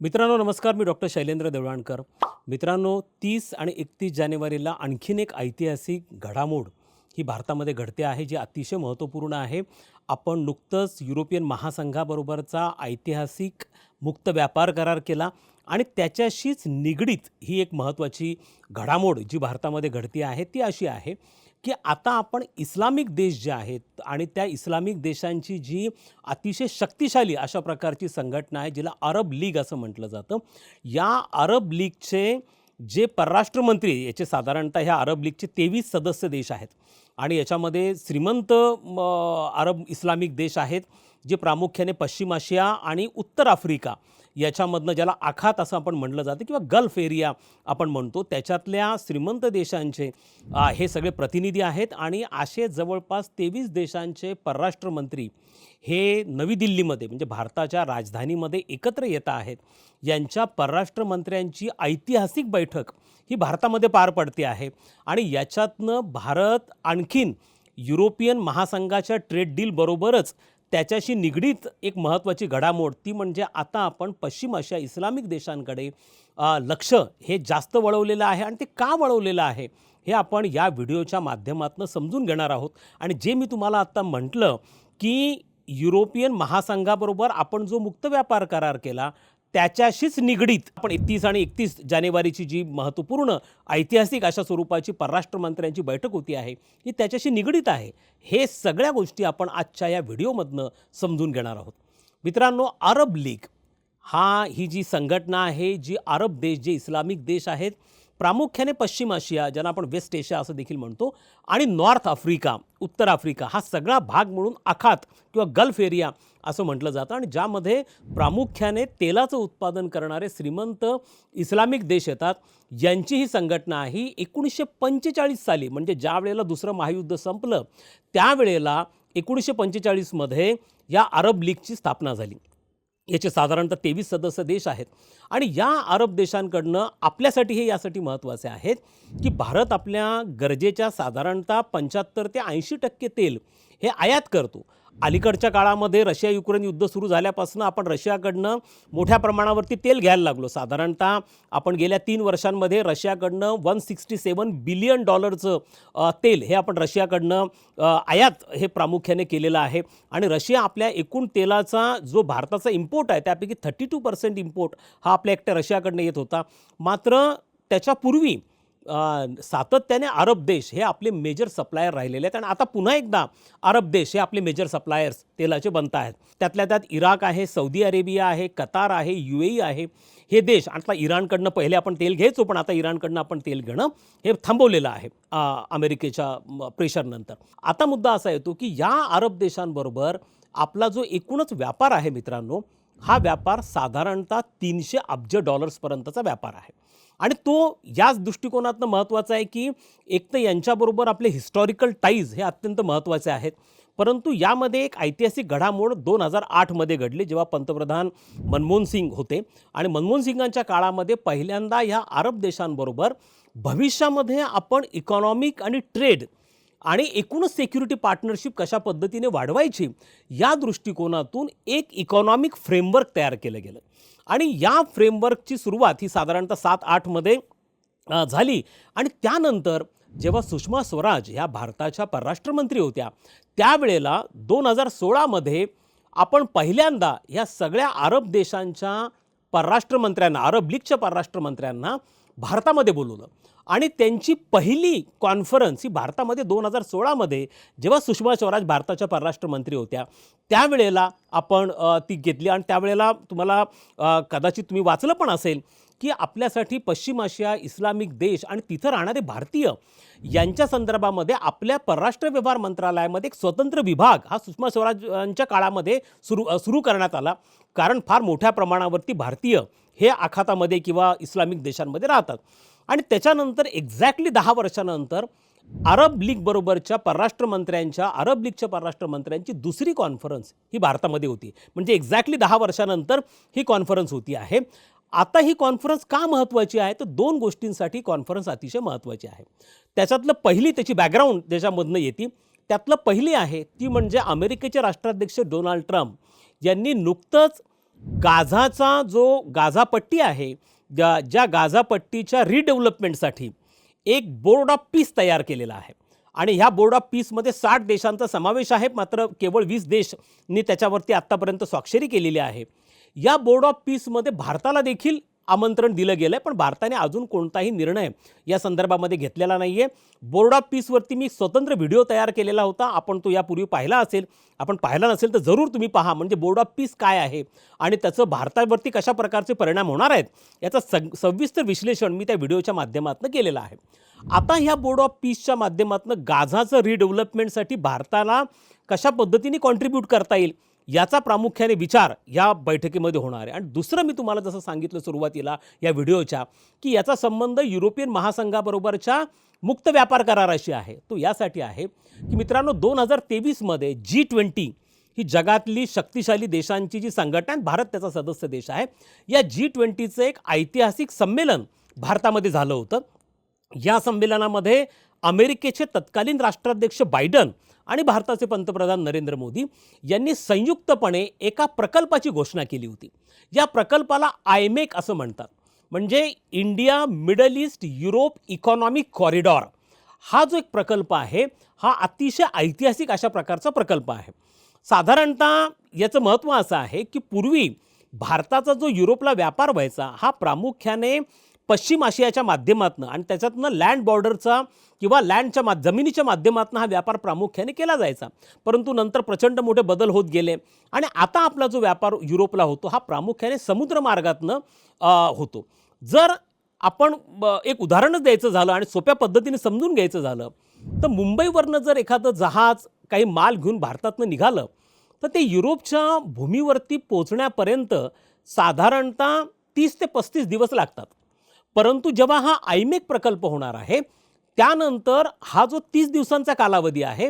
मित्रांनो नमस्कार मी डॉक्टर शैलेंद्र देवळाणकर. मित्रांनो तीस आणि एकतीस जानेवारीला आणखीन एक ऐतिहासिक घडामोड ही भारतामध्ये घडते आहे जी अतिशय महत्त्वपूर्ण आहे. आपण नुकतंच युरोपियन महासंघाबरोबरचा ऐतिहासिक मुक्त व्यापार करार केला आणि त्याच्याशीच निगडीत ही एक महत्त्वाची घडामोड जी भारतामध्ये घडती आहे ती अशी आहे की आता आपण इस्लामिक देश जे आहेत आणि त्या इस्लामिक देशांची जी अतिशय शक्तिशाली अशा प्रकारची संघटना आहे जिला अरब लीग असं म्हटलं जातं. या अरब लीगचे जे परराष्ट्र मंत्री याचे साधारणतः ह्या अरब लीगचे तेवीस सदस्य देश आहेत. आणि याच्यामध्ये श्रीमंत म, अरब इस्लामिक देश आहेत जे प्रामुख्याने पश्चिम आशिया आणि उत्तर आफ्रिका याच्यामधनं ज्याला आखात असं आपण म्हटलं जातं किंवा गल्फ एरिया आपण म्हणतो त्याच्यातल्या श्रीमंत देशांचे हे सगळे प्रतिनिधी आहेत आणि असे जवळपास तेवीस देशांचे परराष्ट्र मंत्री हे नवी दिल्लीमध्ये म्हणजे भारताच्या राजधानीमध्ये एकत्र येत आहेत. यांच्या परराष्ट्र मंत्र्यांची ऐतिहासिक बैठक ही भारतामध्ये पार पडते आहे. आणि याच्यातनं भारत आणखीन युरोपियन महासंघाच्या ट्रेड डीलबरोबरच त्याच्याशी निगडीत एक महत्त्वाची घडामोड ती म्हणजे आता आपण पश्चिम आशिया इस्लामिक देशांकडे लक्ष हे जास्त वळवलेलं आहे आणि ते का वळवलेलं आहे हे आपण या व्हिडिओच्या माध्यमातून समजून घेणार आहोत. आणि जे मी तुम्हाला आत्ता म्हटलं की युरोपियन महासंघाबरोबर आपण जो मुक्त व्यापार करार केला त्याच्याशीच निगडीत आपण एकतीस आणि एकतीस जानेवारीची जी महत्त्वपूर्ण ऐतिहासिक अशा स्वरूपाची परराष्ट्र मंत्र्यांची बैठक होती आहे ही त्याच्याशी निगडीत आहे. हे सगळ्या गोष्टी आपण आजच्या या व्हिडिओमधनं समजून घेणार आहोत. मित्रांनो अरब लीग हा ही जी संघटना आहे जी अरब देश जे इस्लामिक देश आहेत प्रामुख्याने पश्चिम आशिया ज्यांना आपण वेस्ट एशिया असं देखील म्हणतो आणि नॉर्थ आफ्रिका उत्तर आफ्रिका हा सगळा भाग म्हणून आखात किंवा गल्फ एरिया असं म्हटलं जातं. आणि ज्यामध्ये प्रामुख्याने तेलाचं उत्पादन करणारे श्रीमंत इस्लामिक देश येतात. यांची ही संघटना ही एकोणीसशे पंचेचाळीस साली म्हणजे ज्या वेळेला दुसरं महायुद्ध संपलं त्यावेळेला एकोणीसशे पंचेचाळीसमध्ये या अरब लीगची स्थापना झाली. याचे साधारणतः तेवीस सदस्य देश आहेत. आणि या अरब देशांकडनं आपल्यासाठी हे यासाठी महत्त्वाचे आहेत की भारत आपल्या गरजेच्या साधारणतः पंच्याहत्तर ते ऐंशी टक्के तेल हे आयात करतो. अलीकडच्या काळामध्ये रशिया युक्रेन युद्ध सुरू झाल्यापासून आपण रशियाकडनं मोठ्या प्रमाणावरती तेल घ्यायला लागलो. साधारणतः आपण गेल्या तीन वर्षांमध्ये रशियाकडनं वन सिक्स्टी सेवन बिलियन डॉलरचं तेल हे आपण रशियाकडनं आयात हे प्रामुख्याने केलेलं आहे. आणि रशिया आपल्या एकूण तेलाचा जो भारताचा इम्पोर्ट आहे त्यापैकी थर्टी टू पर्सेंट इम्पोर्ट हा आपल्या एकट्या रशियाकडनं येत होता. मात्र त्याच्यापूर्वी सातत्याने अरब देश हे आपले मेजर सप्लायर राहिलेले आहेत. आणि आता पुन्हा एकदा अरब देश हे आपले मेजर सप्लायर्स तेलाचे बनत आहेत. त्यातल्या त्यात इराक आहे सौदी अरेबिया आहे कतार आहे यू ए आहे. हे देश आता इराणकडनं पहिले आपण तेल घ्यायचो पण आता इराणकडनं आपण तेल घेणं हे थांबवलेलं आहे अमेरिकेच्या प्रेशरनंतर आता मुद्दा असा येतो की या अरब देशांबरोबर आपला जो एकूणच व्यापार आहे मित्रांनो हा व्यापार साधारणतः तीनशे अब्ज डॉलर्सपर्यंतचा व्यापार आहे. आणि तो याच दृष्टिकोनातनं महत्त्वाचा आहे की एक तर यांच्याबरोबर आपले हिस्टॉरिकल टाईज हे अत्यंत महत्त्वाचे आहेत. परंतु यामध्ये एक ऐतिहासिक घडामोड दोन हजार आठमध्ये घडली जेव्हा पंतप्रधान मनमोहन सिंग होते. आणि मनमोहन सिंगांच्या काळामध्ये पहिल्यांदा ह्या अरब देशांबरोबर भविष्यामध्ये आपण इकॉनॉमिक आणि ट्रेड आणि एकूणच सिक्युरिटी पार्टनरशिप कशा पद्धतीने वाढवायची या दृष्टिकोनातून एक इकॉनॉमिक फ्रेमवर्क तयार केलं गेलं. आणि या फ्रेमवर्कची सुरुवात ही साधारणतः सात आठमध्ये झाली. आणि त्यानंतर जेव्हा सुषमा स्वराज ह्या भारताच्या परराष्ट्रमंत्री होत्या त्यावेळेला दोन हजार सोळामध्ये आपण पहिल्यांदा ह्या सगळ्या अरब देशांच्या परराष्ट्रमंत्र्यांना अरब लीगच्या परराष्ट्रमंत्र्यांना भारतामध्ये बोलवलं. आणि त्यांची पहिली कॉन्फरन्स ही भारतामध्ये दोन हजार सोळामध्ये जेव्हा सुषमा स्वराज भारताच्या परराष्ट्रमंत्री होत्या त्यावेळेला आपण ती घेतली. आणि त्यावेळेला तुम्हाला कदाचित तुम्ही वाचलं पण असेल की आपल्यासाठी पश्चिम आशिया इस्लामिक देश आणि तिथं राहणारे भारतीय यांच्या संदर्भामध्ये आपल्या परराष्ट्र व्यवहार मंत्रालयामध्ये एक स्वतंत्र विभाग हा सुषमा स्वराजांच्या काळामध्ये सुरू सुरू करण्यात आला. कारण फार मोठ्या प्रमाणावरती भारतीय हे आखातामध्ये किंवा इस्लामिक देशांमध्ये राहतात. आणि त्याच्यानंतर एक्झॅक्टली दहा वर्षानंतर अरब लीगबरोबरच्या परराष्ट्र मंत्र्यांच्या अरब लीगच्या परराष्ट्र मंत्र्यांची दुसरी कॉन्फरन्स ही भारतामध्ये होती. म्हणजे एक्झॅक्टली दहा वर्षानंतर ही कॉन्फरन्स होती आहे. आता ही कॉन्फरन्स का महत्त्वाची आहे? तर दोन गोष्टींसाठी कॉन्फरन्स अतिशय महत्त्वाची आहे. त्याच्यातलं पहिली त्याची बॅकग्राऊंड त्याच्यामधनं येते त्यातलं पहिली आहे ती म्हणजे अमेरिकेचे राष्ट्राध्यक्ष डोनाल्ड ट्रम्प यांनी नुकतंच गाझाचा जो गाझापट्टी आहे ज्या ज्या गाझापट्टीच्या रिडेव्हलपमेंटसाठी एक बोर्ड ऑफ पीस तयार केलेला आहे. आणि ह्या बोर्ड ऑफ पीसमध्ये साठ देशांचा समावेश आहे मात्र केवळ वीस देशनी त्याच्यावरती आत्तापर्यंत स्वाक्षरी केलेली आहे. या बोर्ड ऑफ पीसमध्ये भारताला देखील आमंत्रण दिलं गेलं आहे पण भारताने अजून कोणताही निर्णय या संदर्भामध्ये घेतलेला नाही आहे बोर्ड ऑफ पीसवरती मी स्वतंत्र व्हिडिओ तयार केलेला होता. आपण तो यापूर्वी पाहिला असेल. आपण पाहिला नसेल तर जरूर तुम्ही पहा म्हणजे बोर्ड ऑफ पीस काय आहे आणि त्याचं भारतावरती कशा प्रकारचे परिणाम होणार आहेत याचं सग सविस्तर विश्लेषण मी त्या व्हिडिओच्या माध्यमातून केलेलं आहे. आता ह्या बोर्ड ऑफ पीसच्या माध्यमातून गाझाचं रिडेव्हलपमेंटसाठी भारताला कशा पद्धतीने कॉन्ट्रीब्यूट करता येईल? याचा प्रामुख्याने विचार या बैठकीमध्ये होणार आहे. आणि दुसरं मी तुम्हाला जसं सांगितलं सुरुवातीला या व्हिडिओच्या की याचा संबंध युरोपियन महासंघाबरोबरच्या मुक्त व्यापार कराराशी आहे. तो यासाठी आहे की मित्रांनो दोन हजार तेवीसमध्ये जी ट्वेंटी ही जगातली शक्तिशाली देशांची जी संघटना आहे भारत त्याचा सदस्य देश आहे या जी ट्वेंटीचं एक ऐतिहासिक संमेलन भारतामध्ये झालं होतं. या संमेलनामध्ये अमेरिकेचे तत्कालीन राष्ट्राध्यक्ष बायडन आणि भारताचे पंतप्रधान नरेंद्र मोदी यांनी संयुक्तपणे एका प्रकल्पाची घोषणा केली होती. या प्रकल्पाला आयमेक असं म्हणतात. म्हणजे India Middle East Europe economic corridor. हा जो एक प्रकल्प आहे हा अतिशय ऐतिहासिक अशा प्रकारचा प्रकल्प आहे. साधारणतः याचं महत्त्व असं आहे की पूर्वी भारताचा जो युरोपला व्यापार व्हायचा हा प्रामुख्याने पश्चिम आशियाच्या माध्यमातून आणि त्याच्यातनं लँड बॉर्डरचा किंवा लँडच्या मा जमिनीच्या माध्यमातून हा व्यापार प्रामुख्याने केला जायचा. परंतु नंतर प्रचंड मोठे बदल होत गेले. आणि आता आपला जो व्यापार युरोपला होतो हा प्रामुख्याने समुद्र मार्गातनं होतो. जर आपण एक उदाहरणच द्यायचं झालं आणि सोप्या पद्धतीने समजून घ्यायचं झालं तर मुंबईवरनं जर एखादं जहाज काही माल घेऊन भारतातनं निघालं तर ते युरोपच्या भूमीवरती पोचण्यापर्यंत साधारणतः तीस ते पस्तीस दिवस लागतात. परंतु जेव्हा हा आयमेक प्रकल्प होणार आहे त्यानंतर हा जो तीस दिवसांचा कालावधी आहे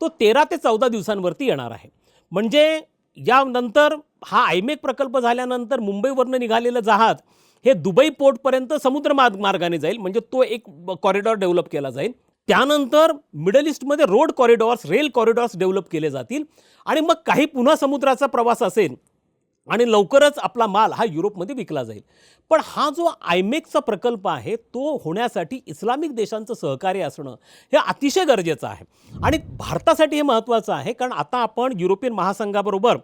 तो तेरा ते चौदा दिवसांवरती येणार आहे. म्हणजे यानंतर हा आयमेक प्रकल्प झाल्यानंतर मुंबईवरनं निघालेलं जहाज हे दुबई पोर्टपर्यंत समुद्र मार्ग मार्गाने जाईल म्हणजे तो एक कॉरिडॉर डेव्हलप केला जाईल. त्यानंतर middle ईस्टमध्ये road corridors rail corridors develop केले जातील. आणि मग काही पुन्हा समुद्राचा प्रवास असेल आणि लवकरच आपला माल हा युरोपमध्ये विकला जाईल. पण हा जो आयमेकचा प्रकल्प आहे तो होण्यासाठी इस्लामिक देशांचं सहकार्य असणं हे अतिशय गरजेचं आहे. आणि भारतासाठी हे महत्त्वाचं आहे कारण आता आपण युरोपियन महासंघाबरोबर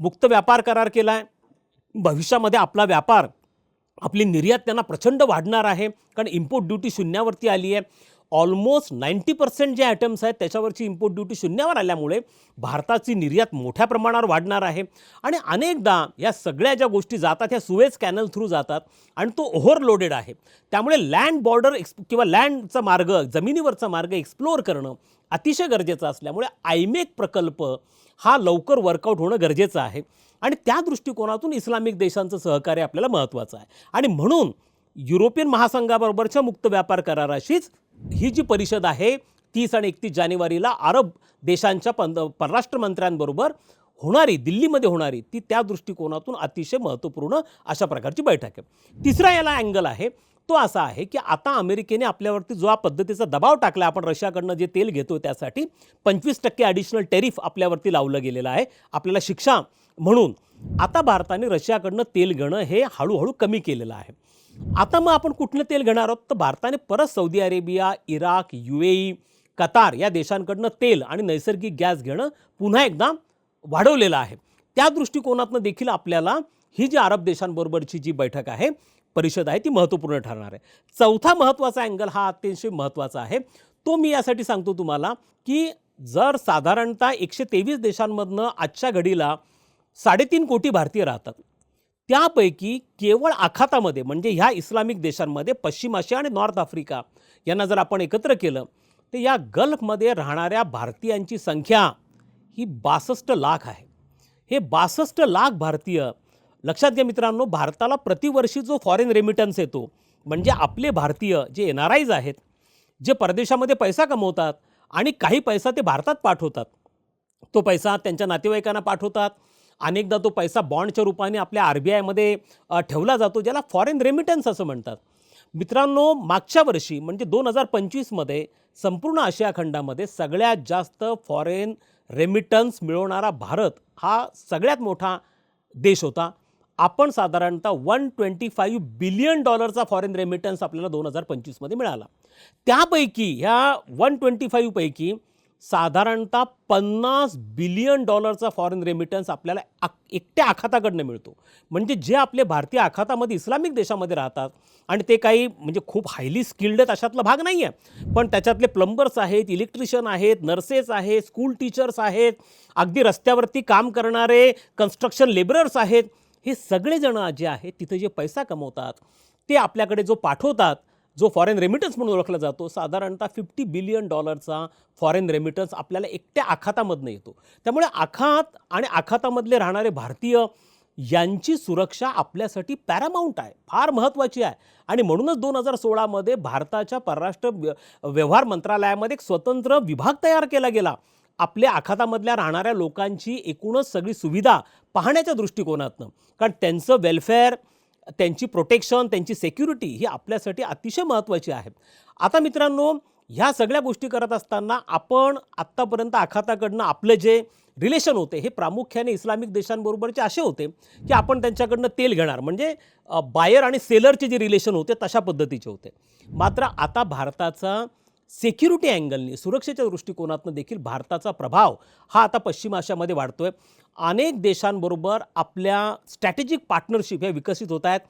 मुक्त व्यापार करार केला आहे भविष्यामध्ये आपला व्यापार आपली निर्यात त्यांना प्रचंड वाढणार आहे कारण इम्पोर्ट ड्युटी शून्यावरती आली आहे. ऑलमोस्ट नाईंटी पर्सेंट जे आयटम्स आहेत त्याच्यावरची इम्पोर्ट ड्युटी शून्यावर आल्यामुळे भारताची निर्यात मोठ्या प्रमाणावर वाढणार आहे. आणि अनेकदा या सगळ्या ज्या गोष्टी जातात ह्या सुवेज कॅनल थ्रू जातात आणि तो ओव्हरलोडेड आहे. त्यामुळे लँड बॉर्डर एक्स किंवा लँडचा मार्ग जमिनीवरचा मार्ग एक्सप्लोअर करणं अतिशय गरजेचं असल्यामुळे आयमेक प्रकल्प हा लवकर वर्कआउट होणं गरजेचं आहे. आणि त्या दृष्टिकोनातून इस्लामिक देशांचं सहकार्य आपल्याला महत्त्वाचं आहे. आणि म्हणून युरोपियन महासंघाबरोबरच्या मुक्त व्यापार कराराशीच ही जी परिषद आहे तीस आणि एकतीस जानेवारीला अरब देशांच्या पं परराष्ट्र मंत्र्यांबरोबर होणारी दिल्लीमध्ये होणारी ती त्या दृष्टिकोनातून अतिशय महत्त्वपूर्ण अशा प्रकारची बैठक आहे. तिसरा याला अँगल आहे तो असा आहे की आता अमेरिकेने आपल्यावरती जो पद्धतीचा दबाव टाकला आपण रशियाकडनं जे तेल घेतो त्यासाठी पंचवीस टक्के ॲडिशनल टेरिफ आपल्यावरती लावलं गेलेलं आहे आपल्याला शिक्षा म्हणून. आता भारताने रशियाकडनं तेल घेणं हे हळूहळू कमी केलेलं आहे. आता मग आपण कुठलं तेल घेणार आहोत? तर भारताने परत Saudi Arabia Iraq U A Qatar या देशांकडनं तेल आणि नैसर्गिक गॅस घेणं पुन्हा एकदा वाढवलेलं आहे. त्या दृष्टिकोनातनं देखील आपल्याला ही जी अरब देशांबरोबरची जी बैठक आहे परिषद आहे ती महत्त्वपूर्ण ठरणार आहे. चौथा महत्त्वाचा अँगल हा अत्यंत महत्त्वाचा आहे. तो मी यासाठी सांगतो तुम्हाला की जर साधारणतः एकशे तेवीस देशांमधनं आजच्या घडीला साडेतीन कोटी भारतीय राहतात त्यापैकी केवळ आखातामध्ये म्हणजे ह्या इस्लामिक देशांमध्ये पश्चिम आशिया आणि नॉर्थ आफ्रिका यांना जर आपण एकत्र केलं तर या गल्फमध्ये राहणाऱ्या भारतीयांची संख्या ही बासष्ट लाख आहे. हे बासष्ट लाख भारतीय लक्षात घ्या मित्रांनो भारताला प्रतिवर्षी जो फॉरेन रेमिटन्स येतो म्हणजे आपले भारतीय जे एन आर आयज आहेत जे परदेशामध्ये पैसा कमवतात आणि काही पैसा ते भारतात पाठवतात. तो पैसा त्यांच्या नातेवाईकांना पाठवतात अनेकदा तो पैसा बॉन्डच्या रूपाने आपल्या आर बी आयमध्ये ठेवला जातो ज्याला फॉरेन रेमिटन्स असं म्हणतात. मित्रांनो मागच्या वर्षी म्हणजे दोन हजार पंचवीसमध्ये संपूर्ण आशिया खंडामध्ये सगळ्यात जास्त फॉरेन रेमिटन्स मिळवणारा भारत हा सगळ्यात मोठा देश होता. आपण साधारणतः वन ट्वेंटी फाईव्ह बिलियन डॉलरचा फॉरेन रेमिटन्स आपल्याला दोन हजार पंचवीसमध्ये मिळाला. त्यापैकी ह्या वन ट्वेंटी फाईव्हपैकी साधारणतः पन्नास बिलियन डॉलरचा फॉरेन रेमिटन्स आपल्याला आक एकट्या आखाताकडनं मिळतो. म्हणजे जे आपले भारतीय आखातामध्ये इस्लामिक देशामध्ये राहतात आणि ते काही म्हणजे खूप हायली स्किल्ड आहेत अशातला भाग नाही आहे पण त्याच्यातले प्लंबर्स आहेत इलेक्ट्रिशियन आहेत नर्सेस आहेत स्कूल टीचर्स आहेत अगदी रस्त्यावरती काम करणारे कन्स्ट्रक्शन लेबरर्स आहेत. हे सगळेजणं जे आहेत तिथे जे पैसा कमवतात ते आपल्याकडे जो पाठवतात जो फॉरेन रेमिटन्स म्हणून ओळखला जातो साधारणतः फिफ्टी बिलियन डॉलरचा फॉरेन रेमिटन्स आपल्याला एकट्या आखातामधनं येतो. त्यामुळे आखात आणि आखातामधले राहणारे भारतीय यांची सुरक्षा आपल्यासाठी पॅरामाऊंट आहे फार महत्त्वाची आहे. आणि म्हणूनच दोन हजार सोळामध्ये भारताच्या परराष्ट्र व्य- व्यवहार मंत्रालयामध्ये एक स्वतंत्र विभाग तयार केला गेला. आपल्या आखातामधल्या राहणाऱ्या लोकांची एकूणच सगळी सुविधा पाहण्याच्या दृष्टिकोनातनं. कारण त्यांचं वेलफेअर त्यांची प्रोटेक्शन त्यांची सेक्युरिटी ही आपल्यासाठी अतिशय महत्त्वाची आहे. आता मित्रांनो ह्या सगळ्या गोष्टी करत असताना आपण आत्तापर्यंत आखाताकडनं आपलं जे रिलेशन होते हे प्रामुख्याने इस्लामिक देशांबरोबरचे असे होते की आपण त्यांच्याकडनं तेल घेणार. म्हणजे बायर आणि सेलरचे जे रिलेशन होते तशा पद्धतीचे होते. मात्र आता भारताचा सेक्युरिटी अँगलनी सुरक्षेच्या दृष्टिकोनातून देखील भारताचा प्रभाव हा आता पश्चिम आशियामध्ये वाढतो आहे अनेक देशांबरोबर आपल्या स्ट्रॅटेजिक पार्टनरशिप ह्या विकसित होत आहेत.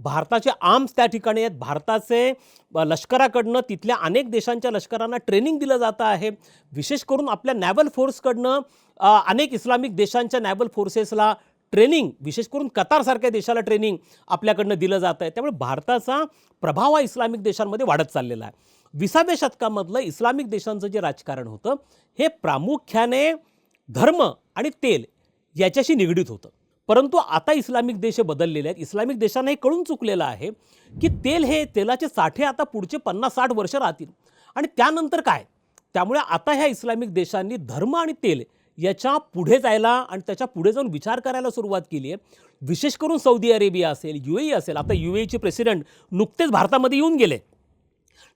भारताचे आर्म्स त्या ठिकाणी आहेत. भारताचे लष्कराकडनं तिथल्या अनेक देशांच्या लष्करांना ट्रेनिंग दिलं जातं आहे. विशेष करून आपल्या नॅव्हल फोर्सकडनं अनेक इस्लामिक देशांच्या नॅव्हल फोर्सेसला ट्रेनिंग विशेष करून कतारसारख्या देशाला ट्रेनिंग आपल्याकडनं दिलं जातं आहे. त्यामुळे भारताचा प्रभाव हा इस्लामिक देशांमध्ये वाढत चाललेला आहे. विसाव्या शतकामधलं इस्लामिक देशांचं जे राजकारण होतं हे प्रामुख्याने धर्म आणि तेल याच्याशी निगडीत होतं. परंतु आता इस्लामिक देश बदललेले आहेत. इस्लामिक देशांना हे कळून चुकलेलं आहे की तेल हे तेलाचे साठे आता पुढचे पन्नास साठ वर्ष राहतील. आणि त्यानंतर काय? त्यामुळे आता ह्या इस्लामिक देशांनी धर्म आणि तेल याच्यापुढे जायला आणि त्याच्या पुढे जाऊन विचार करायला सुरुवात केली आहे. विशेष करून सौदी अरेबिया असेल यू असेल. आता यू एचे प्रेसिडेंट नुकतेच भारतामध्ये येऊन गेले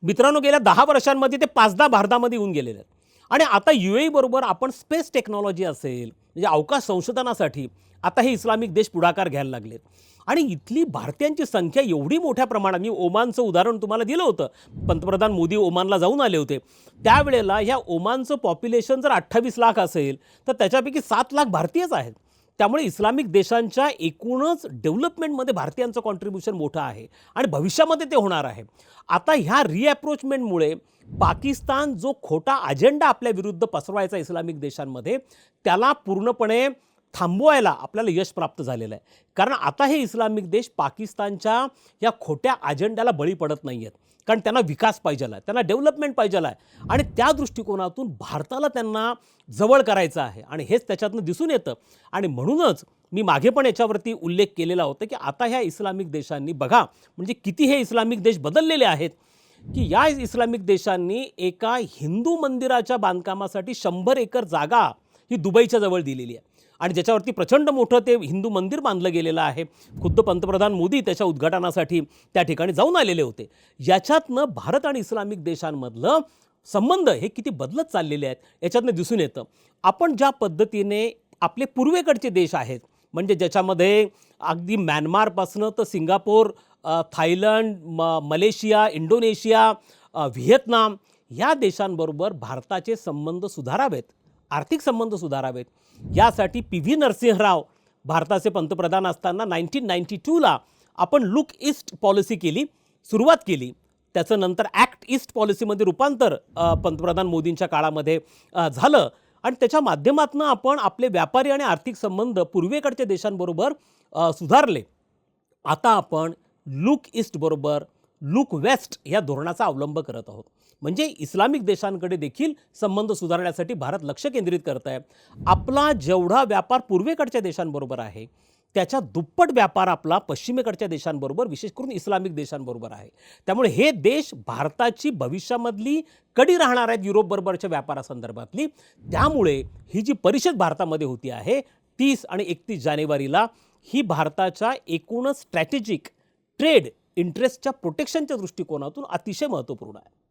मित्रांनो गेल्या दहा वर्षांमध्ये ते पाचदा भारतामध्ये येऊन गेलेले आहेत. आणि आता यू ए बरोबर आपण स्पेस टेक्नॉलॉजी असेल म्हणजे अवकाश संशोधनासाठी आता हे इस्लामिक देश पुढाकार घ्यायला लागलेत. आणि इथली भारतीयांची संख्या एवढी मोठ्या प्रमाणात मी ओमानचं उदाहरण तुम्हाला दिलं होतं पंतप्रधान मोदी ओमानला जाऊन आले होते. त्यावेळेला ह्या ओमानचं पॉप्युलेशन जर अठ्ठावीस लाख असेल तर त्याच्यापैकी सात लाख भारतीयच आहेत. त्यामुळे इस्लामिक देशांच्या एकूणच डेव्हलपमेंटमध्ये भारतीयांचं कॉन्ट्रीब्युशन मोठं आहे आणि भविष्यामध्ये ते होणार आहे. आता ह्या रिअप्रोचमेंटमुळे पाकिस्तान जो खोटा अजेंडा आपल्या विरुद्ध पसरवायचा इस्लामिक देशांमध्ये त्याला पूर्णपणे थांबवायला आपल्याला यश प्राप्त झालेलं आहे. कारण आता हे इस्लामिक देश पाकिस्तानच्या या खोट्या अजेंड्याला बळी पडत नाही आहेत कारण त्यांना विकास पाहिजे आहे त्यांना डेव्हलपमेंट पाहिजे आहे. आणि त्या दृष्टिकोनातून भारताला त्यांना जवळ करायचं आहे. आणि हेच त्याच्यातनं दिसून येतं. आणि म्हणूनच मी मागे पण याच्यावरती उल्लेख केलेला होता की आता ह्या इस्लामिक देशांनी बघा म्हणजे किती हे इस्लामिक देश बदललेले आहेत. की या इस्लामिक देशांनी एका हिंदू मंदिराच्या बांधकामासाठी शंभर एकर जागा ही दुबईच्या जवळ दिलेली आहे. आणि ज्याच्यावरती प्रचंड मोठं ते हिंदू मंदिर बांधलं गेलेलं आहे. खुद्द पंतप्रधान मोदी त्याच्या उद्घाटनासाठी त्या ठिकाणी जाऊन आलेले होते. याच्यातनं भारत आणि इस्लामिक देशांमधलं संबंध हे किती बदलत चाललेले आहेत याच्यातनं दिसून येतं. आपण ज्या पद्धतीने आपले पूर्वेकडचे देश आहेत म्हणजे ज्याच्यामध्ये अगदी म्यानमारपासनं तर सिंगापूर थायलंड म मलेशिया इंडोनेशिया व्हिएतनाम या देशांबरोबर भारताचे संबंध सुधारावेत. आर्थिक संबंध सुधारावेत. यासाठी पी व्ही नरसिंहराव भारताचे पंतप्रधान असताना नाईन्टीन नाईन्टी टूला आपण लुक ईस्ट पॉलिसी केली सुरुवात केली. त्याचं नंतर ॲक्ट ईस्ट पॉलिसीमध्ये रूपांतर पंतप्रधान मोदींच्या काळामध्ये झालं. आणि त्याच्या माध्यमातून आपण आपले व्यापारी आणि आर्थिक संबंध पूर्वेकडच्या देशांबरोबर सुधारले. आता आपण लुक ईस्टबरोबर लुक वेस्ट या धोरणाचा अवलंब करत आहोत. म्हणजे इस्लामिक देशांकडे देखील संबंध सुधारण्यासाठी भारत लक्ष केंद्रित करत आहे. आपला जेवढा व्यापार पूर्वेकडच्या देशांबरोबर आहे त्याच्या दुप्पट व्यापार आपला पश्चिमेकडच्या देशांबरोबर विशेष करून इस्लामिक देशांबरोबर आहे. त्यामुळे हे देश भारताची भविष्यामधली कडी राहणार आहेत युरोपबरोबरच्या व्यापारासंदर्भातली. त्यामुळे ही जी परिषद भारतामध्ये होती आहे तीस आणि एकतीस जानेवारीला ही भारताच्या एकूणच स्ट्रॅटेजिक ट्रेड इंटरेस्टच्या प्रोटेक्शनच्या दृष्टिकोनातून अतिशय महत्त्वपूर्ण आहे.